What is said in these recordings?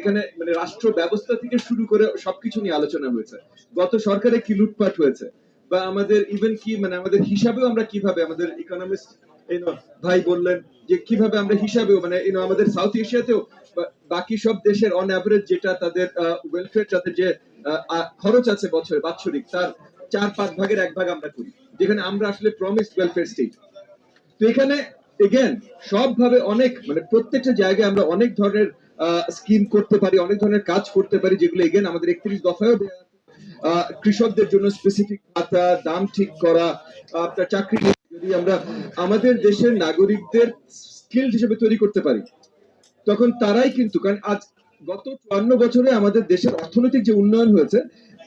এখানে মানে রাষ্ট্র ব্যবস্থা থেকে শুরু করে সবকিছু নিয়ে আলোচনা হয়েছে। গত সরকারে কি লুটপাট হয়েছে? বা আমাদের ইভেন কি মানে আমাদের হিসাবেও আমরা কীভাবে আমাদের ইকোনমিস্ট ভাই বললেন যে কীভাবে আমরা হিসাবেও মানে আমাদের সাউথ এশিয়াতেও বাকি সব দেশের অন অ্যাভারেজ যেটা তাদের ওয়েলফেয়ার তাদের যে খরচ আছে বছরে, বাৎসরিক, তার চার পাঁচ ভাগের এক ভাগ আমরা করি, যেখানে আমরা আসলে প্রমিস ওয়েলফেয়ার স্টেট তো এখানে এগেন সবভাবে অনেক মানে প্রত্যেকটা জায়গায় আমরা অনেক ধরনের স্কিম করতে পারি অনেক ধরনের কাজ করতে পারি যেগুলো এগেন আমাদের একত্রিশ দফায়ও। আহ, কৃষকদের জন্য স্পেসিফিক ভাতা দাম ঠিক করা আপনার চাকরি যদি আমরা আমাদের দেশের নাগরিকদের স্কিল হিসেবে তৈরি করতে পারি তখন তারাই কিন্তু কারণ আজ গত চুয়ান্ন বছরে আমাদের দেশের অর্থনৈতিক যে উন্নয়ন হয়েছে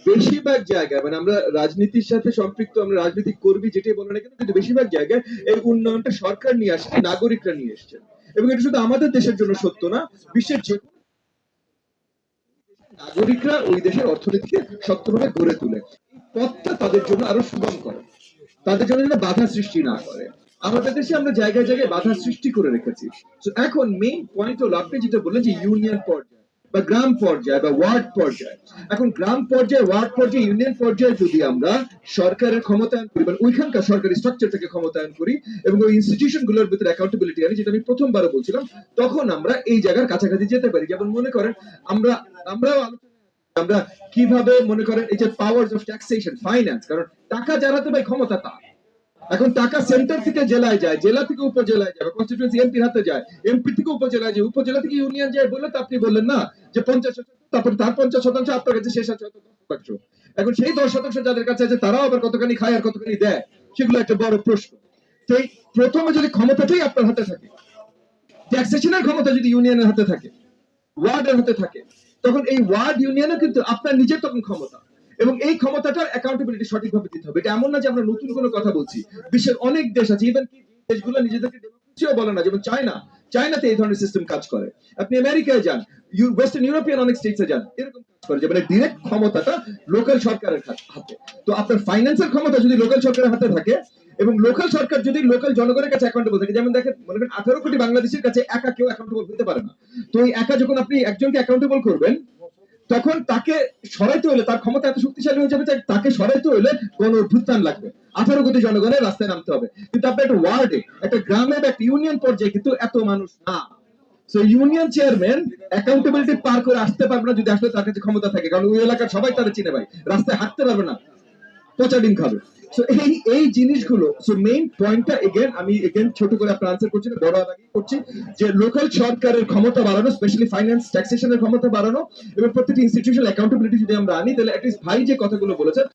বেশিরভাগ জায়গায় মানে আমরা রাজনীতির সাথে সম্পৃক্ত আমরা রাজনীতি করবি যেটাই বলো না কেন কিন্তু বেশিরভাগ জায়গায় এই উন্নয়নটা সরকার নিয়ে আসছে নাগরিকরা নিয়ে এসছে এবং এটা শুধু আমাদের দেশের জন্য সত্য না, বিশ্বের যে নাগরিকরা ওই দেশের অর্থনীতিকে শক্তভাবে গড়ে তোলে। পথটা তাদের জন্য আরও সুগম করে তাদের জন্য যেন বাধা সৃষ্টি না করে। আমাদের দেশে আমরা জায়গায় জায়গায় বাধা সৃষ্টি করে রেখেছি। এখন মেইন পয়েন্ট হলো আপনি যেটা বললেন যে ইউনিয়ন পর্যায়ে। বা গ্রাম পর্যায়ে বা ওয়ার্ড পর্যায়ে। এখন গ্রাম পর্যায়ে, ওয়ার্ড পর্যায়ে, ইউনিয়ন পর্যায়ে যদি আমরা সরকারের ক্ষমতায়ন করি মানে ওইখানকার সরকারি স্ট্রাকচারটাকে ক্ষমতায়ন করি এবং ওই ইনস্টিটিউশনগুলোর ভিতরে অ্যাকাউন্টেবিলিটি আনি, যেটা আমি প্রথমবারও বলছিলাম, তখন আমরা এই জায়গার কাছাকাছি যেতে পারি। যেমন মনে করেন, আমরা, আমরাও আমরা কীভাবে মনে করেন এই যে পাওয়ার অফ ট্যাক্সেশন ফাইন্যান্স কারণ টাকা যার হাতে ভাই ক্ষমতা তার। এখন টাকা সেন্টার থেকে জেলায় যায়, জেলা থেকে উপজেলায় যায় কনস্টিটিউন্সি এমপির হাতে যায় এমপি থেকে উপজেলায় যায়, উপজেলা থেকে ইউনিয়ন যায় বললে তো আপনি বললেন না যে পঞ্চাশ তারপর তার পঞ্চাশ শতাংশ আপনার কাছে শেষ আছে শতাংশ। এখন সেই দশ শতাংশ যাদের কাছে আছে, তারাও আবার কতখানি খায় আর কতখানি দেয়, সেগুলো একটা বড় প্রশ্ন। তো প্রথমে যদি ক্ষমতাটাই আপনার হাতে থাকে ট্যাক্সেশনের ক্ষমতা যদি ইউনিয়নের হাতে থাকে ওয়ার্ডের হাতে থাকে, তখন এই ওয়ার্ড ইউনিয়নও কিন্তু আপনার নিজের তখন ক্ষমতা। এবং এই ক্ষমতাটার অ্যাকাউন্টেবিলিটি সঠিকভাবে দিতে হবে। এটা এমন না যে আমরা নতুন কোনো কথা বলছি। বিশ্বের অনেক দেশ আছে ইভেন কি দেশগুলো নিজেদেরকে ডেমোক্রেসিও বলে না, যেমন চায়না। চায়নাতে এই ধরনের সিস্টেম কাজ করে। আপনি আমেরিকায় যান ওয়েস্টার্ন ইউরোপিয়ান অনেক স্টেটসে যান, এরকম কাজ করে। যে মানে ডিরেক্ট ক্ষমতাটা লোকাল সরকারের হাতে তো আপনার ফাইন্যান্সের ক্ষমতা যদি লোকাল সরকারের হাতে থাকে এবং লোকাল সরকার যদি লোকাল জনগণের কাছে অ্যাকাউন্টেবল থাকে, যেমন দেখেন, মনে করেন, আঠারো কোটি বাংলাদেশের কাছে একা কেউ অ্যাকাউন্টেবল হতে পারে না। তো এই একা যখন আপনি একজনকে অ্যাকাউন্টেবল করবেন তখন তাকে সরাইতে হলে তার ক্ষমতা এত শক্তিশালী হয়ে যাবে যে তাকে সরাইতে হলে কোনো অভ্যুত্থান লাগবে। আঠারো কোটি জনগণের রাস্তায় নামতে হবে। কিন্তু আপনি একটা ওয়ার্ডে একটা গ্রামে বা একটা ইউনিয়ন পর্যায়ে কিন্তু এত মানুষ না। সো ইউনিয়ন চেয়ারম্যান অ্যাকাউন্টেবিলিটি পার করে আসতে পারবে না যদি আসলে তার কাছে ক্ষমতা থাকে। কারণ ওই এলাকার সবাই তারা চিনে ভাই। রাস্তায় হাঁটতে পারবে না। পচা ডিম খাবে। সো এই এই জিনিসগুলো সো মেইন পয়েন্টটা এগেন আমি এগেন ছোট করে আপনার আনসার করছি বড় আগে করছি, যে লোকাল সরকারের ক্ষমতা বাড়ানো স্পেশালি ফাইন্যান্স ট্যাক্সেশনের ক্ষমতা বাড়ানো এবং প্রত্যেকটি ইনস্টিটিউশনাল অ্যাকাউন্টেবিলিটি যদি আমরা আনি, তাহলে অ্যাটলিস্ট ভাই যে কথাগুলো বলেছেন,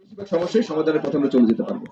বেশিরভাগ সমস্যায় সমাধানের পথে আমরা চলে যেতে পারব।